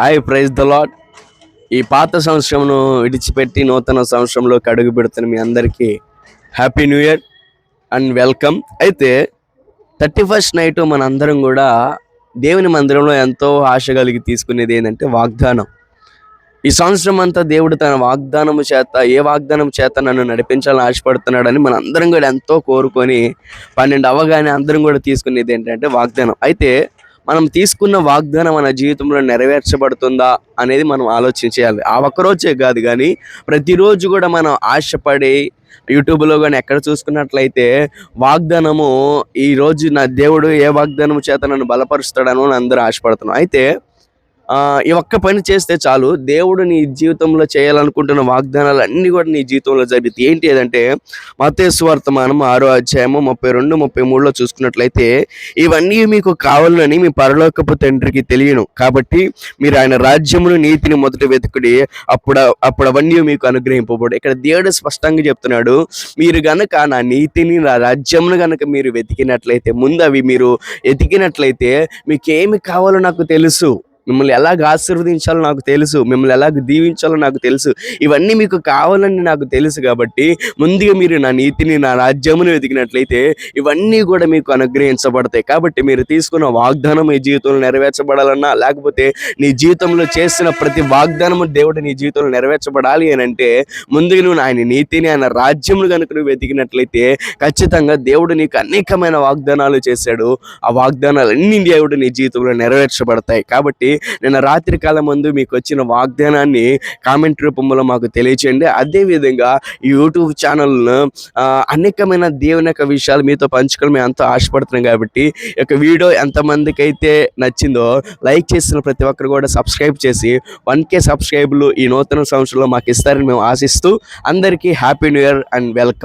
Hi praise the lord ఈ పాత సంవత్సరంను విడిచిపెట్టి నూతన సంవత్సరంలోకి అడుగు పెడుతున్న మీ అందరికీ happy new year and welcome అయితే థర్టీ ఫస్ట్ నైట్ మన అందరం కూడా దేవుని మందిరంలో ఎంతో ఆశ కలిగి తీసుకునేది ఏంటంటే వాగ్దానం. ఈ సంవత్సరం అంతా దేవుడు తన వాగ్దానం చేత ఏ వాగ్దానం చేత నన్ను నడిపించాలని ఆశపడుతున్నాడని మన అందరం కూడా ఎంతో కోరుకొని పన్నెండు అవగానే అందరం కూడా తీసుకునేది ఏంటంటే వాగ్దానం. అయితే మనం తీసుకున్న వాగ్దానం మన జీవితంలో నెరవేర్చబడుతుందా అనేది మనం ఆలోచించేయాలి. ఆ ఒక్కరోజే కాదు కానీ ప్రతిరోజు కూడా మనం ఆశపడి యూట్యూబ్లో కానీ ఎక్కడ చూసుకున్నట్లయితే వాగ్దానము ఈ రోజు నా దేవుడు ఏ వాగ్దానం చేత నన్ను బలపరుస్తాడనో అని అందరూ ఆశపడుతున్నాం అయితే ఈ ఒక్క పని చేస్తే చాలు. దేవుడు నీ జీవితంలో చేయాలనుకుంటున్న వాగ్దానాలు అన్నీ కూడా నీ జీవితంలో జరుగుతాయి ఏంటి ఏదంటే మతేసు వర్తమానం ఆరో అధ్యాయము ముప్పై రెండు ముప్పై మూడులో చూసుకున్నట్లయితే ఇవన్నీ మీకు కావాలని మీ పరలోకపు తండ్రికి తెలియను. కాబట్టి మీరు ఆయన రాజ్యమును నీతిని మొదట వెతుకుడి అప్పుడు అప్పుడు అవన్నీ మీకు అనుగ్రహింపబడు. ఇక్కడ దేవుడు స్పష్టంగా చెప్తున్నాడు మీరు గనక నా నీతిని నా రాజ్యమును గనక మీరు వెతికినట్లయితే ముందు అవి మీరు ఎతికినట్లయితే మీకేమి కావాలో నాకు తెలుసు. మిమ్మల్ని ఎలాగ ఆశీర్వదించాలో నాకు తెలుసు మిమ్మల్ని ఎలాగ దీవించాలో నాకు తెలుసు ఇవన్నీ మీకు కావాలని నాకు తెలుసు కాబట్టి ముందుగా మీరు నా నీతిని నా రాజ్యమును వెతికినట్లయితే ఇవన్నీ కూడా మీకు అనుగ్రహించబడతాయి. కాబట్టి మీరు తీసుకున్న వాగ్దానం మీ జీవితంలో నెరవేర్చబడాలన్నా లేకపోతే నీ జీవితంలో చేసిన ప్రతి వాగ్దానము దేవుడు నీ జీవితంలో నెరవేర్చబడాలి అని అంటే ముందుగా నువ్వు ఆయన నీతిని ఆయన రాజ్యమును కనుక నువ్వు వెతికినట్లయితే ఖచ్చితంగా దేవుడు నీకు అనేకమైన వాగ్దానాలు చేశాడు. ఆ వాగ్దానాలు అన్ని దేవుడు నీ జీవితంలో నెరవేర్చబడతాయి. కాబట్టి నిన్న రాత్రి కాలం ముందు మీకు వచ్చిన వాగ్దానాన్ని కామెంట్ రూపంలో మాకు తెలియచేయండి. అదేవిధంగా ఈ యూట్యూబ్ ఛానల్ను ఆ, అనేకమైన దేవుని యొక్క విషయాలు మీతో పంచుకోవడం మేము ఎంతో ఆశపడుతున్నాం కాబట్టి యొక్క వీడియో ఎంతమందికి అయితే నచ్చిందో లైక్ చేసిన ప్రతి ఒక్కరు కూడా సబ్స్క్రైబ్ చేసి వన్ కే సబ్స్క్రైబ్లు ఈ నూతన సంవత్సరంలో మాకు ఇస్తారని మేము ఆశిస్తూ అందరికీ happy new year and welcome.